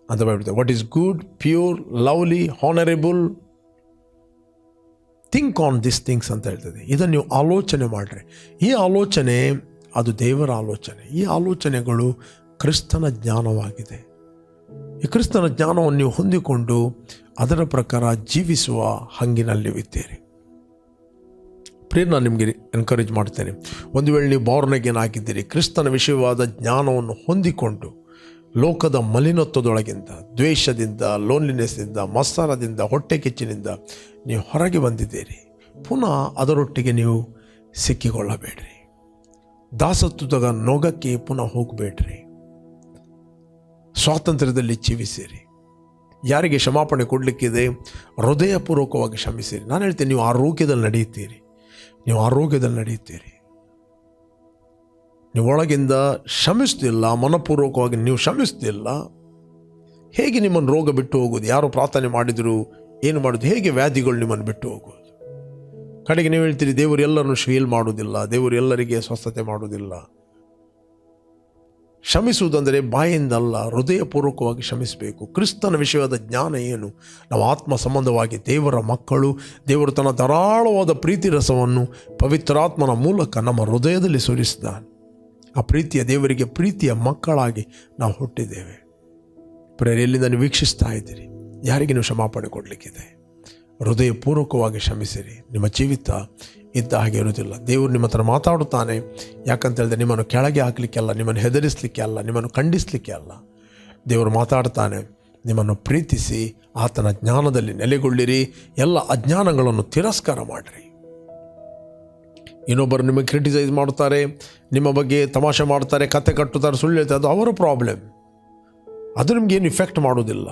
ಅಂತ what is good pure lovely honourable think on this things ಅಂತ ಹೇಳ್ತದೆ. ಇದನ್ನು ನೀವು ಆಲೋಚನೆ ಮಾಡಿರಿ. ಈ ಆಲೋಚನೆ, ಅದು ದೇವರ ಆಲೋಚನೆ. ಈ ಆಲೋಚನೆಗಳು ಕ್ರಿಸ್ತನ ಜ್ಞಾನವಾಗಿದೆ. ಈ ಕ್ರಿಸ್ತನ ಜ್ಞಾನವನ್ನು ನೀವು ಹೊಂದಿಕೊಂಡು ಅದರ ಪ್ರಕಾರ ಜೀವಿಸುವ ಹಂಗಿನಲ್ಲಿ ಇದ್ದೀರಿ ಪ್ರೇರ್ ನಾನು ನಿಮಗೆ ಎನ್ಕರೇಜ್ ಮಾಡ್ತೇನೆ ಒಂದು ವೇಳೆ ನೀವು ಬಾರ್ನಗೇನ್ ಹಾಕಿದ್ದೀರಿ ಕ್ರಿಸ್ತನ ವಿಷಯವಾದ ಜ್ಞಾನವನ್ನು ಹೊಂದಿಕೊಂಡು ಲೋಕದ ಮಲಿನತ್ವದೊಳಗಿಂದ, ದ್ವೇಷದಿಂದ ಲೋನ್ಲಿನೆಸ್ನಿಂದ ಮತ್ಸರದಿಂದ ಹೊಟ್ಟೆ ಕಿಚ್ಚಿನಿಂದ ನೀವು ಹೊರಗೆ ಬಂದಿದ್ದೀರಿ. ಪುನಃ ಅದರೊಟ್ಟಿಗೆ ನೀವು ಸಿಕ್ಕಿಕೊಳ್ಳಬೇಡ್ರಿ. ದಾಸತ್ವದ ನೊಗಕ್ಕೆ ಪುನಃ ಹೋಗಬೇಡ್ರಿ. ಸ್ವಾತಂತ್ರ್ಯದಲ್ಲಿ ಜೀವಿಸಿರಿ. ಯಾರಿಗೆ ಕ್ಷಮಾಪಣೆ ಕೊಡಲಿಕ್ಕಿದೆ? ಹೃದಯಪೂರ್ವಕವಾಗಿ ಕ್ಷಮಿಸಿರಿ. ನಾನು ಹೇಳ್ತೇನೆ, ನೀವು ಆರೋಗ್ಯದಲ್ಲಿ ನಡೆಯುತ್ತೀರಿ. ನೀವು ಆರೋಗ್ಯದಲ್ಲಿ ನಡೆಯುತ್ತೀರಿ. ನೀವು ಒಳಗಿಂದ ಶ್ರಮಿಸ್ತಿಲ್ಲ, ಮನಪೂರ್ವಕವಾಗಿ ನೀವು ಶ್ರಮಿಸ್ತಿಲ್ಲ. ಹೇಗೆ ನಿಮ್ಮನ್ನು ರೋಗ ಬಿಟ್ಟು ಹೋಗೋದು ಯಾರು ಪ್ರಾರ್ಥನೆ ಮಾಡಿದರು ಏನು ಮಾಡೋದು ಹೇಗೆ ವ್ಯಾಧಿಗಳು ನಿಮ್ಮನ್ನು ಬಿಟ್ಟು ಹೋಗೋದು ಕಡೆಗೆ ನೀವು ಹೇಳ್ತೀರಿ, ದೇವರು ಎಲ್ಲರನ್ನು ಶೀಲ್ ಮಾಡುವುದಿಲ್ಲ, ದೇವರು ಎಲ್ಲರಿಗೆ ಸ್ವಸ್ಥತೆ ಮಾಡುವುದಿಲ್ಲ. ಕ್ಷಮಿಸುವುದಂದರೆ ಬಾಯಿಂದಲ್ಲ ಹೃದಯಪೂರ್ವಕವಾಗಿ ಕ್ಷಮಿಸಬೇಕು. ಕ್ರಿಸ್ತನ ವಿಷಯವಾದ ಜ್ಞಾನ ಏನು? ನಾವು ಆತ್ಮ ಸಂಬಂಧವಾಗಿ ದೇವರ ಮಕ್ಕಳು, ದೇವರು ತನ್ನ ಧಾರಾಳವಾದ ಪ್ರೀತಿ ರಸವನ್ನು ಪವಿತ್ರಾತ್ಮನ ಮೂಲಕ ನಮ್ಮ ಹೃದಯದಲ್ಲಿ ಸುರಿಸಿದ್ದಾನೆ. ಆ ಪ್ರೀತಿಯ ದೇವರಿಗೆ ಪ್ರೀತಿಯ ಮಕ್ಕಳಾಗಿ ನಾವು ಹುಟ್ಟಿದ್ದೇವೆ. ಪ್ರೇರೆಯಲ್ಲಿ ನಾನು ವೀಕ್ಷಿಸ್ತಾ ಇದ್ದೀರಿ. ಯಾರಿಗೆ ನೀವು ಕ್ಷಮಾಪಣೆ ಕೊಡಲಿಕ್ಕಿದೆ ಹೃದಯಪೂರ್ವಕವಾಗಿ ಕ್ಷಮಿಸಿರಿ. ನಿಮ್ಮ ಜೀವಿತ ಇದ್ದ ಹಾಗೆ ಇರುವುದಿಲ್ಲ. ದೇವರು ನಿಮ್ಮ ಹತ್ರ ಮಾತಾಡುತ್ತಾನೆ. ಯಾಕಂತ ಹೇಳಿದ್ರೆ ನಿಮ್ಮನ್ನು ಕೆಳಗೆ ಹಾಕಲಿಕ್ಕೆ ಅಲ್ಲ ನಿಮ್ಮನ್ನು ಹೆದರಿಸಲಿಕ್ಕೆ ಅಲ್ಲ, ನಿಮ್ಮನ್ನು ಖಂಡಿಸಲಿಕ್ಕೆ ಅಲ್ಲ. ದೇವರು ಮಾತಾಡ್ತಾನೆ, ನಿಮ್ಮನ್ನು ಪ್ರೀತಿಸಿ, ಆತನ ಜ್ಞಾನದಲ್ಲಿ ನೆಲೆಗೊಳ್ಳಿರಿ, ಎಲ್ಲ ಅಜ್ಞಾನಗಳನ್ನು ತಿರಸ್ಕಾರ ಮಾಡಿರಿ. ಇನ್ನೊಬ್ಬರು ನಿಮಗೆ ಕ್ರಿಟಿಸೈಸ್ ಮಾಡ್ತಾರೆ ನಿಮ್ಮ ಬಗ್ಗೆ ತಮಾಷೆ ಮಾಡ್ತಾರೆ ಕತೆ ಕಟ್ಟುತ್ತಾರೆ, ಸುಳ್ಳು ಹೇಳ್ತಾರೆ, ಅದು ಅವರ ಪ್ರಾಬ್ಲಮ್. ಅದು ನಿಮಗೇನು ಇಫೆಕ್ಟ್ ಮಾಡೋದಿಲ್ಲ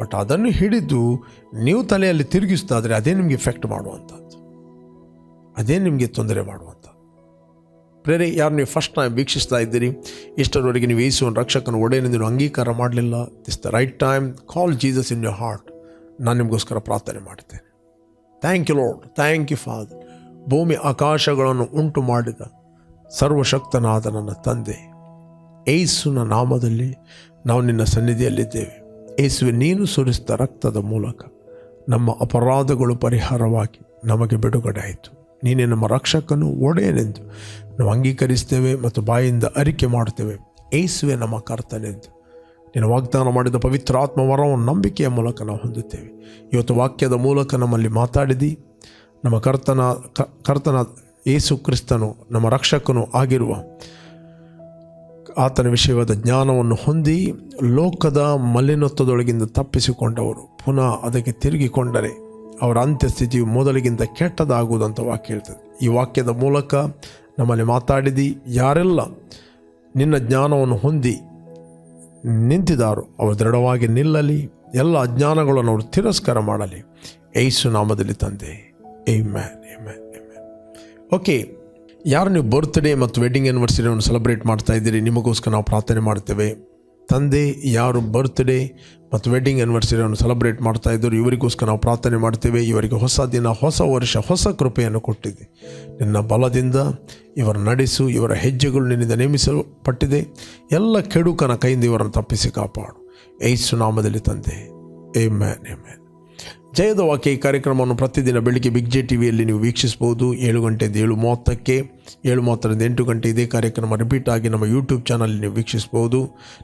ಬಟ್ ಅದನ್ನು ಹಿಡಿದು ನೀವು ತಲೆಯಲ್ಲಿ ತಿರುಗಿಸ್ತಾದರೆ ಅದೇ ನಿಮಗೆ ಇಫೆಕ್ಟ್ ಮಾಡುವಂಥದ್ದು. ಅದೇ ನಿಮಗೆ ತೊಂದರೆ ಮಾಡುವಂಥ ಪ್ರೇರೆ, ಯಾರು ನೀವು ಫಸ್ಟ್ ಟೈಮ್ ವೀಕ್ಷಿಸ್ತಾ ಇದ್ದೀರಿ, ಇಷ್ಟರವರೆಗೆ ನೀವು ಯೇಸುವನ್ನು ರಕ್ಷಕನ ಒಡೆಯನೆಂದು ನೀವು ಅಂಗೀಕಾರ ಮಾಡಲಿಲ್ಲ. This the right time call Jesus in your heart ನಾನು ನಿಮಗೋಸ್ಕರ ಪ್ರಾರ್ಥನೆ ಮಾಡ್ತೇನೆ. Thank you lord thank you father ಭೂಮಿ ಆಕಾಶಗಳನ್ನು ಉಂಟು ಮಾಡಿದ ಸರ್ವಶಕ್ತನಾದ ನನ್ನ ತಂದೆ. ಏಸುನ ನಾಮದಲ್ಲಿ ನಾವು ನಿನ್ನ ಸನ್ನಿಧಿಯಲ್ಲಿದ್ದೇವೆ. ಏಸುವೆ ನೀನು ಸುರಿಸಿದ ರಕ್ತದ ಮೂಲಕ ನಮ್ಮ ಅಪರಾಧಗಳು ಪರಿಹಾರವಾಗಿ ನಮಗೆ ಬಿಡುಗಡೆ ಆಯಿತು. ನೀನೇ ನಮ್ಮ ರಕ್ಷಕನು, ಒಡೆಯನೆಂದು ನಾವು ಅಂಗೀಕರಿಸ್ತೇವೆ ಮತ್ತು ಬಾಯಿಂದ ಅರಿಕೆ ಮಾಡುತ್ತೇವೆ. ಏಸುವೆ ನಮ್ಮ ಕರ್ತನೆಂದು. ನೀನು ವಾಗ್ದಾನ ಮಾಡಿದ ಪವಿತ್ರಾತ್ಮ ವರವನ್ನು ನಂಬಿಕೆಯ ಮೂಲಕ ನಾವು ಹೊಂದುತ್ತೇವೆ. ಇವತ್ತು ವಾಕ್ಯದ ಮೂಲಕ ನಮ್ಮಲ್ಲಿ ಮಾತಾಡಿದಿ. ನಮ್ಮ ಕರ್ತನ ಕರ್ತನ ಏಸು ಕ್ರಿಸ್ತನು ನಮ್ಮ ರಕ್ಷಕನು ಆಗಿರುವ ಆತನ ವಿಷಯವಾದ ಜ್ಞಾನವನ್ನು ಹೊಂದಿ ಲೋಕದ ಮಲಿನತ್ವದೊಳಗಿಂದ ತಪ್ಪಿಸಿಕೊಂಡವರು. ಪುನಃ ಅದಕ್ಕೆ ತಿರುಗಿಕೊಂಡರೆ. ಅವರ ಅಂತ್ಯಸ್ಥಿತಿಯು ಮೊದಲಿಗಿಂತ ಕೆಟ್ಟದಾಗುವುದಂತ ವಾಕ್ಯ ಹೇಳ್ತದೆ. ಈ ವಾಕ್ಯದ ಮೂಲಕ ನಮ್ಮಲ್ಲಿ ಮಾತಾಡಿದಿ, ಯಾರೆಲ್ಲ ನಿನ್ನ ಜ್ಞಾನವನ್ನು ಹೊಂದಿ ನಿಂತಿದ್ದಾರೋ ಅವರು ದೃಢವಾಗಿ ನಿಲ್ಲಲಿ, ಎಲ್ಲ ಅಜ್ಞಾನಗಳನ್ನು ಅವರು ತಿರಸ್ಕಾರ ಮಾಡಲಿ. ಏಸು ನಾಮದಲ್ಲಿ ತಂದೆ. ಏ ಮ್ಯಾನ್ ಏ ಮ್ಯಾನ್ ಏ ಮ್ಯಾನ್ ಓಕೆ ಯಾರು ನೀವು ಬರ್ತ್ಡೇ ಮತ್ತು ವೆಡ್ಡಿಂಗ್ ಆ್ಯನಿವರ್ಸರಿಯನ್ನು ಸೆಲೆಬ್ರೇಟ್ ಮಾಡ್ತಾ ಇದ್ದೀರಿ? ನಿಮಗೋಸ್ಕರ ನಾವು ಪ್ರಾರ್ಥನೆ ಮಾಡ್ತೇವೆ. ತಂದೆ, ಯಾರು ಬರ್ತ್ಡೇ ಮತ್ತು ವೆಡ್ಡಿಂಗ್ ಆ್ಯನಿವರ್ಸರಿಯನ್ನು ಸೆಲೆಬ್ರೇಟ್ ಮಾಡ್ತಾ ಇದ್ದರು ಇವರಿಗೋಸ್ಕರ ನಾವು ಪ್ರಾರ್ಥನೆ ಮಾಡ್ತೇವೆ. ಇವರಿಗೆ ಹೊಸ ದಿನ, ಹೊಸ ವರ್ಷ, ಹೊಸ ಕೃಪೆಯನ್ನು ಕೊಟ್ಟಿದೆ. ನಿನ್ನ ಬಲದಿಂದ ಇವರ ನಡೆಸು, ಇವರ ಹೆಜ್ಜೆಗಳು ನಿನ್ನಿಂದ ನೇಮಿಸಲ್ಪಟ್ಟಿದೆ. ಎಲ್ಲ ಕೆಡುಕನ ಕೈಯಿಂದ ಇವರನ್ನು ತಪ್ಪಿಸಿ ಕಾಪಾಡು. ಏಸು ನಾಮದಲ್ಲಿ ತಂದೆ. ಏ ಮ್ಯಾನ್ ಏ ಮ್ಯಾನ್ ಜಯದ ವಾಕ್ಯ ಈ ಕಾರ್ಯಕ್ರಮವನ್ನು ಪ್ರತಿದಿನ ಬೆಳಿಗ್ಗೆ ಬಿಗ್ ಜೆ ಟಿ ವಿಯಲ್ಲಿ ನೀವು ವೀಕ್ಷಿಸಬಹುದು. ಏಳು ಗಂಟೆಯಿಂದ ಏಳು ಮೂವತ್ತಕ್ಕೆ, ಏಳು ಮೂವತ್ತರಿಂದ ಎಂಟು ಗಂಟೆ ಇದೇ ಕಾರ್ಯಕ್ರಮ ರಿಪೀಟ್ ಆಗಿ ನಮ್ಮ ಯೂಟ್ಯೂಬ್ ಚಾನಲ್ಲಿ ನೀವು ವೀಕ್ಷಿಸ್ಬೋದು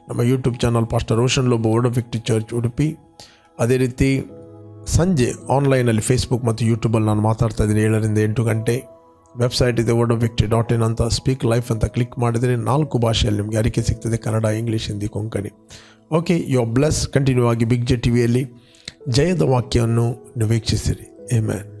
ನಮ್ಮ YouTube channel pastor Roshan Lobo word of victory church Udupi ಅದೇ ರೀತಿ ಸಂಜೆ ಆನ್ಲೈನಲ್ಲಿ ಫೇಸ್ಬುಕ್ ಮತ್ತು ಯೂಟ್ಯೂಬಲ್ಲಿ ನಾನು ಮಾತಾಡ್ತಾ ಇದ್ದೀನಿ ಏಳರಿಂದ ಎಂಟು ಗಂಟೆ. ವೆಬ್ಸೈಟ್ ಇದೆ word of victory dot in ಅಂತ ಸ್ಪೀಕ್ ಲೈಫ್ ಅಂತ ಕ್ಲಿಕ್ ಮಾಡಿದರೆ ನಾಲ್ಕು ಭಾಷೆಯಲ್ಲಿ ನಿಮಗೆ ಅರಿಕೆ ಸಿಗ್ತದೆ, Kannada English Hindi Konkani. Okay you bless continue ಆಗಿ ಬಿಗ್ ಜೆ ಟಿ ವಿಯಲ್ಲಿ ಜಯದ ವಾಕ್ಯವನ್ನು ನೀವು ವೀಕ್ಷಿಸಿರಿ ಆಮೇನ್